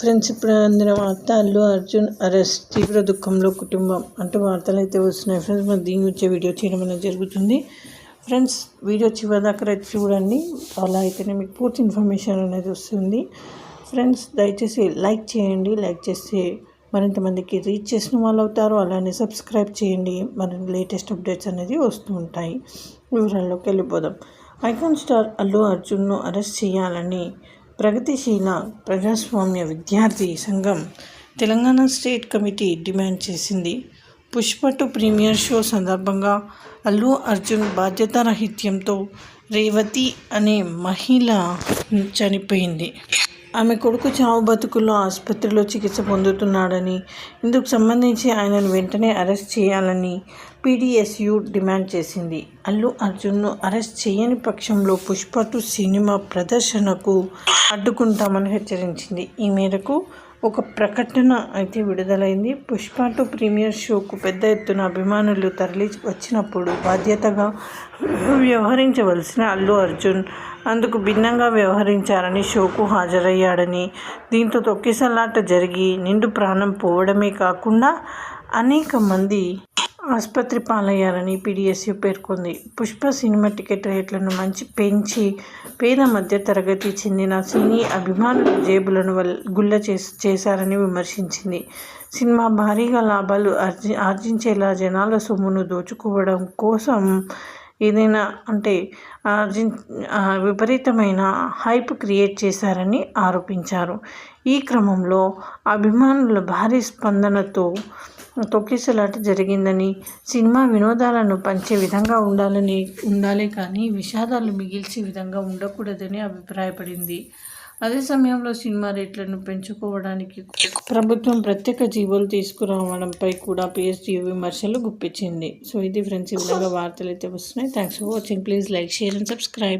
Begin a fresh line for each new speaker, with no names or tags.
Friends ఇప్పుడు అందిన వార్త అల్లు అర్జున్ అరెస్ట్ తీవ్ర దుఃఖంలో కుటుంబం అంటూ వార్తలు అయితే వస్తున్నాయి. ఫ్రెండ్స్ మరి దీని గురించి వీడియో చేయడం అనేది జరుగుతుంది. ఫ్రెండ్స్ వీడియో చివరిదాకా దగ్గర చూడండి. అలా అయితేనే మీకు పూర్తి ఇన్ఫర్మేషన్ అనేది వస్తుంది. ఫ్రెండ్స్ దయచేసి లైక్ చేయండి. లైక్ చేస్తే మరింత మందికి రీచ్ చేసిన వాళ్ళు అవుతారు. అలానే సబ్స్క్రైబ్ చేయండి. మరి లేటెస్ట్ అప్డేట్స్ అనేది వస్తూ ఉంటాయి. వివరాల్లోకి వెళ్ళిపోదాం. ఐకాన్ స్టార్ అల్లు అర్జున్ను అరెస్ట్ చేయాలని ప్రగతిశీల ప్రజాస్వామ్య విద్యార్థి సంఘం తెలంగాణ స్టేట్ కమిటీ డిమాండ్ చేసింది. పుష్ప టు ప్రీమియర్ షో సందర్భంగా అల్లు అర్జున్ బాధ్యతారాహిత్యంతో రేవతి అనే మహిళ చనిపోయింది. ఆమె కొడుకు చావు బతుకుల్లో ఆసుపత్రిలో చికిత్స పొందుతున్నాడని ఇందుకు సంబంధించి ఆయనను వెంటనే అరెస్ట్ చేయాలని పీడిఎస్యు డిమాండ్ చేసింది. అల్లు అర్జున్ను అరెస్ట్ చేయని పక్షంలో పుష్పటు సినిమా ప్రదర్శనకు అడ్డుకుంటామని హెచ్చరించింది. ఈ మేరకు ఒక ప్రకటన అయితే విడుదలైంది. పుష్పటు ప్రీమియర్ షోకు పెద్ద ఎత్తున అభిమానులు తరలి వచ్చినప్పుడు బాధ్యతగా వ్యవహరించవలసిన అల్లు అర్జున్ అందుకు భిన్నంగా వ్యవహరించారని షోకు హాజరయ్యాడని దీంతో తొక్కిసలాట జరిగి నిండు ప్రాణం పోవడమే కాకుండా అనేక మంది ఆసుపత్రి పాలయ్యారని పీడీఎస్యూ పేర్కొంది. పుష్ప సినిమా టికెట్ రేట్లను మంచి పెంచి పేద మధ్య తరగతి చెందిన సినీ అభిమానుల జేబులను గుల్ల చేశారని విమర్శించింది. సినిమా భారీగా లాభాలు ఆర్జి ఆర్జించేలా జనాల సొమ్మును దోచుకోవడం కోసం ఏదైనా అంటే విపరీతమైన హైప్ క్రియేట్ చేశారని ఆరోపించారు. ఈ క్రమంలో అభిమానుల భారీ స్పందనతో తొక్కిసలాట జరిగిందని సినిమా వినోదాలను పంచే విధంగా ఉండాలని ఉండాలి కానీ విషాదాలు మిగిల్చే విధంగా ఉండకూడదని అభిప్రాయపడింది. అదే సమయంలో సినిమా రేట్లను పెంచుకోవడానికి ప్రభుత్వం ప్రత్యేక జీవోలు తీసుకురావడంపై కూడా పిఎస్టీ విమర్శలు గుప్పించింది. సో ఇది ఫ్రెండ్స్ ఈ విధంగా వార్తలు అయితే వస్తున్నాయి. Thanks for watching. Please like share and subscribe.